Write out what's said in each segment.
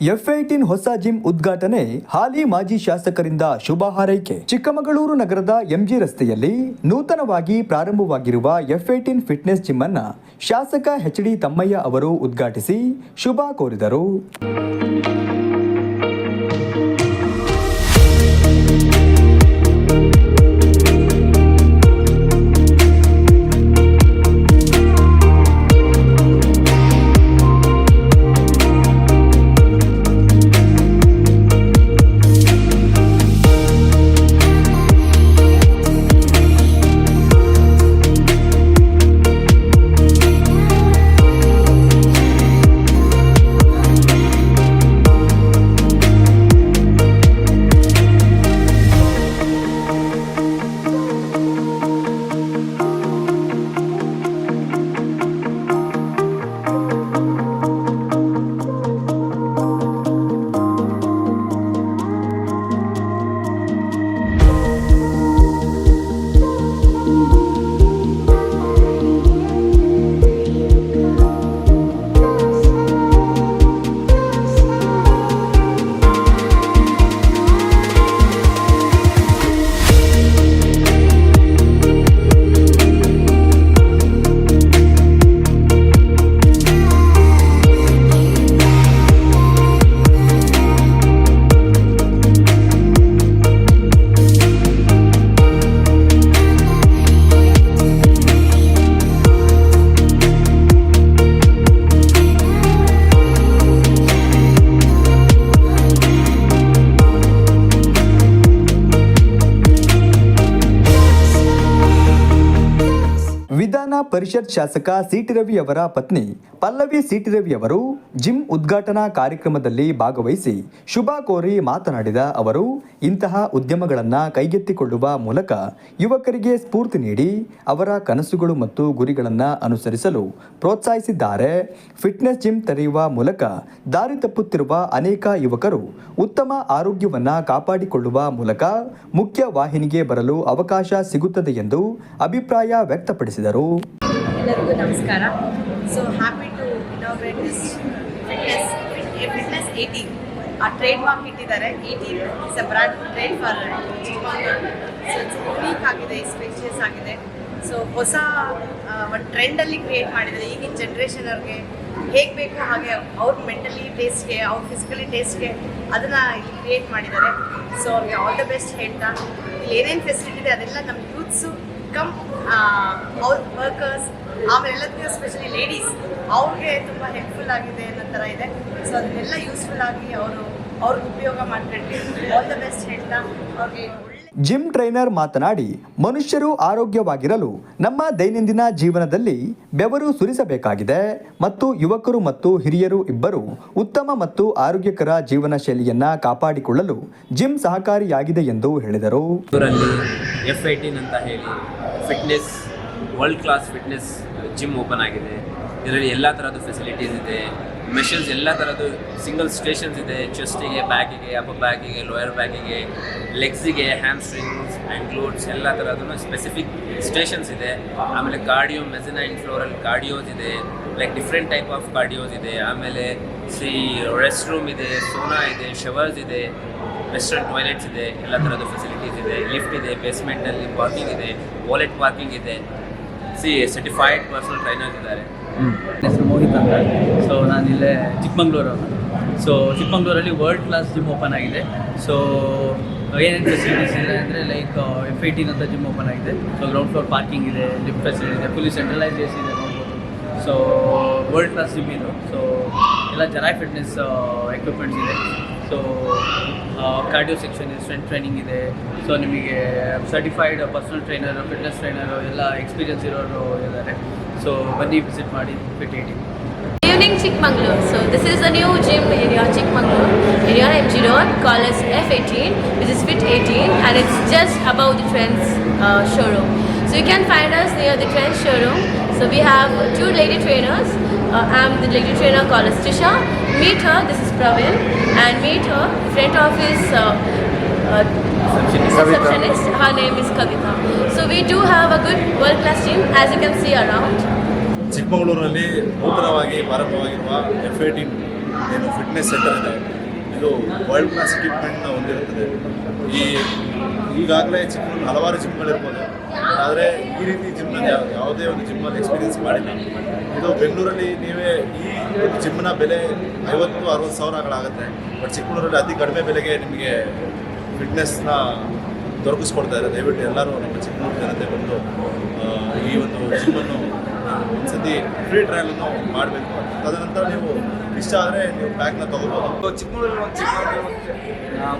F eighteen ಹೊಸ gym ಉದ್ಘಾಟನೆ. ಹಾಲಿ ಮಾಜಿ ಶಾಸಕರಿಂದ ಶುಭ ಹಾರೈಕೆ. ಚಿಕ್ಕಮಗಳೂರು ನಗರದ ಎಂಜಿ ರಸ್ತೆಯಲ್ಲಿ ನೂತನವಾಗಿ ಪ್ರಾರಂಭವಾಗಿರುವ ಎಫ್ ಏಟೀನ್ ಫಿಟ್ನೆಸ್ ಜಿಮ್ ಅನ್ನ ಶಾಸಕ ಎಚ್ ಡಿ ತಮ್ಮಯ್ಯ ಅವರು ಉದ್ಘಾಟಿಸಿ ಶುಭ ಕೋರಿದರು. ಪರಿಷತ್ ಶಾಸಕ ಸಿಟಿ ರವಿ ಅವರ ಪತ್ನಿ ಪಲ್ಲವಿ ಸಿಟಿ ರವಿ ಅವರು ಜಿಮ್ ಉದ್ಘಾಟನಾ ಕಾರ್ಯಕ್ರಮದಲ್ಲಿ ಭಾಗವಹಿಸಿ ಶುಭ ಕೋರಿ ಮಾತನಾಡಿದ ಅವರು, ಇಂತಹ ಉದ್ಯಮಗಳನ್ನು ಕೈಗೆತ್ತಿಕೊಳ್ಳುವ ಮೂಲಕ ಯುವಕರಿಗೆ ಸ್ಫೂರ್ತಿ ನೀಡಿ ಅವರ ಕನಸುಗಳು ಮತ್ತು ಗುರಿಗಳನ್ನು ಅನುಸರಿಸಲು ಪ್ರೋತ್ಸಾಹಿಸಿದ್ದಾರೆ. ಫಿಟ್ನೆಸ್ ಜಿಮ್ ತೆರೆಯುವ ಮೂಲಕ ದಾರಿ ತಪ್ಪುತ್ತಿರುವ ಅನೇಕ ಯುವಕರು ಉತ್ತಮ ಆರೋಗ್ಯವನ್ನು ಕಾಪಾಡಿಕೊಳ್ಳುವ ಮೂಲಕ ಮುಖ್ಯ ವಾಹಿನಿಗೆ ಬರಲು ಅವಕಾಶ ಸಿಗುತ್ತದೆ ಎಂದು ಅಭಿಪ್ರಾಯ ವ್ಯಕ್ತಪಡಿಸಿದರು. ಎಲ್ಲರಿಗೂ ನಮಸ್ಕಾರ. So happy to inaugurate this fitness fitness eighteen ಆ ಟ್ರೇಡ್ ಮಾರ್ಕ್ ಇಟ್ಟಿದ್ದಾರೆ eighteen is a brand trade for so it's unique ಆಗಿದೆ ಸ್ಪೇಷಿಯಸ್ ಆಗಿದೆ. ಸೊ ಹೊಸ ಒಂದು ಟ್ರೆಂಡಲ್ಲಿ ಕ್ರಿಯೇಟ್ ಮಾಡಿದ್ದಾರೆ ಈಗಿನ ಜನ್ರೇಷನ್ ಅವ್ರಿಗೆ ಹೇಗೆ ಬೇಕು ಹಾಗೆ ಅವ್ರ ಮೆಂಟಲಿ ಟೇಸ್ಟ್ಗೆ ಅವ್ರ ಫಿಸಿಕಲಿ ಟೇಸ್ಟ್ಗೆ ಅದನ್ನು ಇಲ್ಲಿ ಕ್ರಿಯೇಟ್ ಮಾಡಿದ್ದಾರೆ. ಸೊ ಅವ್ರಿಗೆ ಆಲ್ ದ ಬೆಸ್ಟ್ ಹೇಳ್ತಾ. ಇಲ್ಲಿ ಏನೇನು ಫೆಸಿಲಿಟಿ ಇದೆ ಅದೆಲ್ಲ ನಮ್ಮ ಯೂತ್ಸು ಕಮ್ ಅವ್ರ ವರ್ಕರ್ಸ್ ಆಮೇಲೆ ಎಸ್ಪೆಷಲಿ ಸ್ಪೆಷಲಿ ಲೇಡೀಸ್ ಅವ್ರಿಗೆ ತುಂಬ ಹೆಲ್ಪ್ಫುಲ್ ಆಗಿದೆ ಅನ್ನೋ ಥರ ಇದೆ. ಸೊ ಅದನ್ನೆಲ್ಲ ಯೂಸ್ಫುಲ್ ಆಗಿ ಅವರು ಅವ್ರಿಗೆ ಉಪಯೋಗ ಮಾಡ್ಕೊಂಡು ಆಲ್ ದ ಬೆಸ್ಟ್ ಹೇಳ್ತಾ ಅವ್ರಿಗೆ ಜಿಮ್ ಟ್ರೈನರ್ ಮಾತನಾಡಿ ಮನುಷ್ಯರು ಆರೋಗ್ಯವಾಗಿರಲು ನಮ್ಮ ದೈನಂದಿನ ಜೀವನದಲ್ಲಿ ಬೆವರು ಸುರಿಸಬೇಕಾಗಿದೆ ಮತ್ತು ಯುವಕರು ಮತ್ತು ಹಿರಿಯರು ಇಬ್ಬರು ಉತ್ತಮ ಮತ್ತು ಆರೋಗ್ಯಕರ ಜೀವನ ಶೈಲಿಯನ್ನು ಕಾಪಾಡಿಕೊಳ್ಳಲು ಜಿಮ್ ಸಹಕಾರಿಯಾಗಿದೆ ಎಂದು ಹೇಳಿದರು. ಎಫ್ ಐಟೀನ್ ಅಂತ ಹೇಳಿ fitness world class fitness gym open ಆಗಿದೆ. ಇದರಲ್ಲಿ ಎಲ್ಲ ಥರದ್ದು ಫೆಸಿಲಿಟೀಸ್ ಇದೆ. ಮೆಷಿನ್ಸ್ ಎಲ್ಲ ಥರದ್ದು ಸಿಂಗಲ್ ಸ್ಟೇಷನ್ಸ್ ಇದೆ. ಚೆಸ್ಟಿಗೆ ಬ್ಯಾಕಿಗೆ ಅಪ್ಪರ್ ಬ್ಯಾಕಿಗೆ ಲೋಯರ್ ಬ್ಯಾಕಿಗೆ ಲೆಗ್ಸಿಗೆ ಹ್ಯಾಂಡ್ ಸ್ಟ್ರಿಂಗ್ಸ್ ಆ್ಯಂಡ್ ಗ್ಲೂಟ್ಸ್ ಎಲ್ಲ ಥರದ್ದು ಸ್ಪೆಸಿಫಿಕ್ ಸ್ಟೇಷನ್ಸ್ ಇದೆ. ಆಮೇಲೆ ಕಾರ್ಡಿಯೋ ಮೆಸನೈನ್ ಫ್ಲೋರಲ್ಲಿ ಕಾರ್ಡಿಯೋಸ್ ಇದೆ. Like different type of cardios ಇದೆ. ಆಮೇಲೆ ಸಿ ರೆಸ್ಟ್ ರೂಮ್ ಇದೆ ಸೋನಾ ಇದೆ ಶವರ್ಸ್ ಇದೆ ವೆಸ್ಟರ್ನ್ ಟಾಯ್ಲೆಟ್ಸ್ ಇದೆ. ಎಲ್ಲ ಥರದ ಫೆಸಿಲಿಟೀಸ್ ಇದೆ. ಲಿಫ್ಟ್ ಇದೆ ಬೇಸ್ಮೆಂಟಲ್ಲಿ ಪಾರ್ಕಿಂಗ್ ಇದೆ ವಾಲೆಟ್ ಪಾರ್ಕಿಂಗ್ ಇದೆ. ಸಿ ಸರ್ಟಿಫೈಡ್ ಪರ್ಸನಲ್ ಟ್ರೈನರ್ ಇದ್ದಾರೆ. ನನ್ನ ಹೆಸರು ಮೋಹಿತ್ ಅಂತ. ಸೊ ನಾನು ಇಲ್ಲೇ ಚಿಕ್ಕಮಂಗ್ಳೂರು. ಸೊ ಚಿಕ್ಕಮಂಗ್ಳೂರಲ್ಲಿ ವರ್ಲ್ಡ್ ಕ್ಲಾಸ್ ಜಿಮ್ ಓಪನ್ ಆಗಿದೆ. ಸೊ ಏನೇನು ಫೆಸಿಲಿಟೀಸ್ ಇದೆ ಅಂದರೆ ಲೈಕ್ ಎಫ್ ಏಯ್ಟೀನ್ ಅಂತ ಜಿಮ್ ಓಪನ್ ಆಗಿದೆ. ಸೊ ಗ್ರೌಂಡ್ ಫ್ಲೋರ್ ಪಾರ್ಕಿಂಗ್ ಇದೆ ಲಿಫ್ಟ್ ಫೆಸಿಲಿಟಿ ಇದೆ ಫುಲ್ಲಿ ಸೆಂಟ್ರಲೈಸ್ ಎ ಸಿ ಇದೆ ಸೊ ವರ್ಲ್ಡ್ ಕ್ಲಾಸ್ ಜಿಮ್ ಇದು. ಸೊ ಎಲ್ಲ ಜರಾಯ್ ಫಿಟ್ನೆಸ್ ಎಕ್ವಿಪ್ಮೆಂಟ್ಸ್ ಇದೆ. ಸೊ ಕಾರ್ಡಿಯೋ ಸೆಕ್ಷನ್ ಇದೆ ಟ್ರೈನಿಂಗ್ ಇದೆ. ಸೊ ನಿಮಗೆ certified personal trainer fitness trainer ಎಲ್ಲ ಎಕ್ಸ್ಪೀರಿಯನ್ಸ್ ಇರೋರು ಇದ್ದಾರೆ. ಸೊ ಬನ್ನಿ ವಿಸಿಟ್ ಮಾಡಿ ಫಿಟ್ ಇಟ್ಟು evening Chikmagalur so this is a new gym area Chikmagalur area F G road college F eighteen which is fit eighteen and it's just above the friends showroom so you can find us near the friends showroom so we have two lady trainers Uh, am the lady trainer called as Trisha. Meet her. This is Pravin, and meet her. Front office. Uh, uh, receptionist. Her name is Kavita. So we do have a good world-class team, as you can see around. ಚಿಕ್ಕಮಗಳೂರಲ್ಲಿ ನೂತನವಾಗಿ ಪ್ರಾರಂಭವಾಗಿರುವ F eighteen ಏನು fitness centre ಇದೆ ಇದು world class ಎಕ್ವಿಪ್ಮೆಂಟ್ನ ಹೊಂದಿರುತ್ತದೆ ಈ ಈಗಾಗಲೇ gym ಹಲವಾರು ಜಿಮ್ಗಳಿರ್ಬೋದು ಆದರೆ ಈ ರೀತಿ ಜಿಮ್ನಲ್ಲಿ ಯಾವುದೇ ಒಂದು ಜಿಮ್ಮಲ್ಲಿ ಎಕ್ಸ್ಪೀರಿಯನ್ಸ್ ಮಾಡಿಲ್ಲ ಇದು ಬೆಂಗಳೂರಲ್ಲಿ ನೀವೇ ಈ ಜಿಮ್ನ ಬೆಲೆ ಐವತ್ತು, ಅರವತ್ತು ಸಾವಿರಗಳಾಗುತ್ತೆ ಬಟ್ ಚಿಕ್ಕಮಗಳೂರಲ್ಲಿ ಅತಿ ಕಡಿಮೆ ಬೆಲೆಗೆ ನಿಮಗೆ ಫಿಟ್ನೆಸ್ನ ದೊರಕಿಸ್ಕೊಡ್ತಾ ಇದೆ. ದಯವಿಟ್ಟು ಎಲ್ಲರೂ ನಮ್ಮ ಚಿಕ್ಕಮಗಳೂರು ಜನತೆ ಬಂದು ಈ ಒಂದು ಜಿಮ್ಮನ್ನು ಒಂದ್ಸತಿ ಫ್ರೀ ಟ್ರಯಲನ್ನು ಮಾಡಬೇಕು. ತದನಂತರ ನೀವು ಇಷ್ಟ ಆದರೆ ನೀವು ಪ್ಯಾಕ್ನ ತೊಗೋಬೋದು. ಚಿಕ್ಕಮಗಳೂರಲ್ಲಿ ಒಂದು ಚಿಕ್ಕಮಗಳೂರು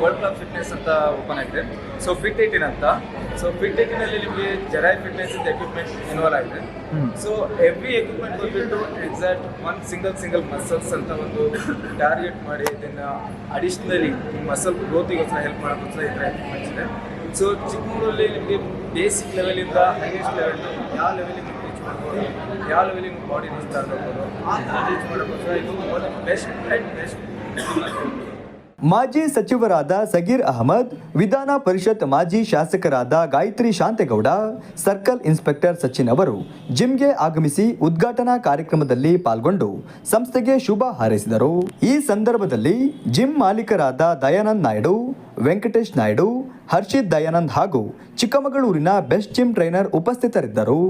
ವರ್ಲ್ಡ್ ಕ್ಲಾಸ್ ಫಿಟ್ನೆಸ್ ಅಂತ ಓಪನ್ ಆಗಿದೆ. ಸೊ ಫಿಟ್ ಏಟಿನ್ ಅಂತ. ಸೊ ಫಿಟ್ ಏಟಿನಲ್ಲಿ ನಿಮಗೆ ಜೆರೈ ಫಿಟ್ನೆಸ್ ಅಂತ ಎಕ್ವಿಪ್ಮೆಂಟ್ ಇನ್ವಾಲ್ವ್ ಆಗಿದೆ. ಸೊ ಎವ್ರಿ ಎಕ್ವಿಪ್ಮೆಂಟ್ ಬಂದ್ಬಿಟ್ಟು exact one single single muscles ಅಂತ ಒಂದು ಟಾರ್ಗೆಟ್ ಮಾಡಿ ಇದನ್ನು ಅಡಿಷ್ನಲಿ ಮಸಲ್ ಗ್ರೋತಿಗೋಸ್ಕರ ಹೆಲ್ಪ್ ಮಾಡೋಕ್ಕೋಸ್ಕರ ಈ ಥರ ಎಕ್ವಿಪ್ಮೆಂಟ್ಸ್ ಇದೆ. ಸೊ ಚಿಕ್ಕಮಗಳೂರಲ್ಲಿ ನಿಮಗೆ ಬೇಸಿಕ್ ಲೆವೆಲಿಂದ ಹೈಯೆಸ್ಟ್ ಲೆವೆಲ್ ಯಾವ ಲೆವೆಲಿಂದ ಬಾಡಿ ಬೆಸ್ಟ್ ಆ್ಯಂಡ್ ಬೆಸ್ಟ್ ಮಾಜಿ ಸಚಿವರಾದ ಸಗೀರ್ ಅಹಮದ್, ವಿಧಾನ ಪರಿಷತ್ ಮಾಜಿ ಶಾಸಕರಾದ ಗಾಯತ್ರಿ ಶಾಂತೇಗೌಡ, ಸರ್ಕಲ್ ಇನ್ಸ್ಪೆಕ್ಟರ್ ಸಚಿನ್ ಅವರು ಜಿಮ್ಗೆ ಆಗಮಿಸಿ ಉದ್ಘಾಟನಾ ಕಾರ್ಯಕ್ರಮದಲ್ಲಿ ಪಾಲ್ಗೊಂಡು ಸಂಸ್ಥೆಗೆ ಶುಭ ಹಾರೈಸಿದರು. ಈ ಸಂದರ್ಭದಲ್ಲಿ ಜಿಮ್ ಮಾಲೀಕರಾದ ದಯಾನಂದ್ ನಾಯ್ಡು, ವೆಂಕಟೇಶ್ ನಾಯ್ಡು, ಹರ್ಷಿತ್ ದಯಾನಂದ್ ಹಾಗೂ ಚಿಕ್ಕಮಗಳೂರಿನ ಬೆಸ್ಟ್ ಜಿಮ್ ಟ್ರೈನರ್ ಉಪಸ್ಥಿತರಿದ್ದರು.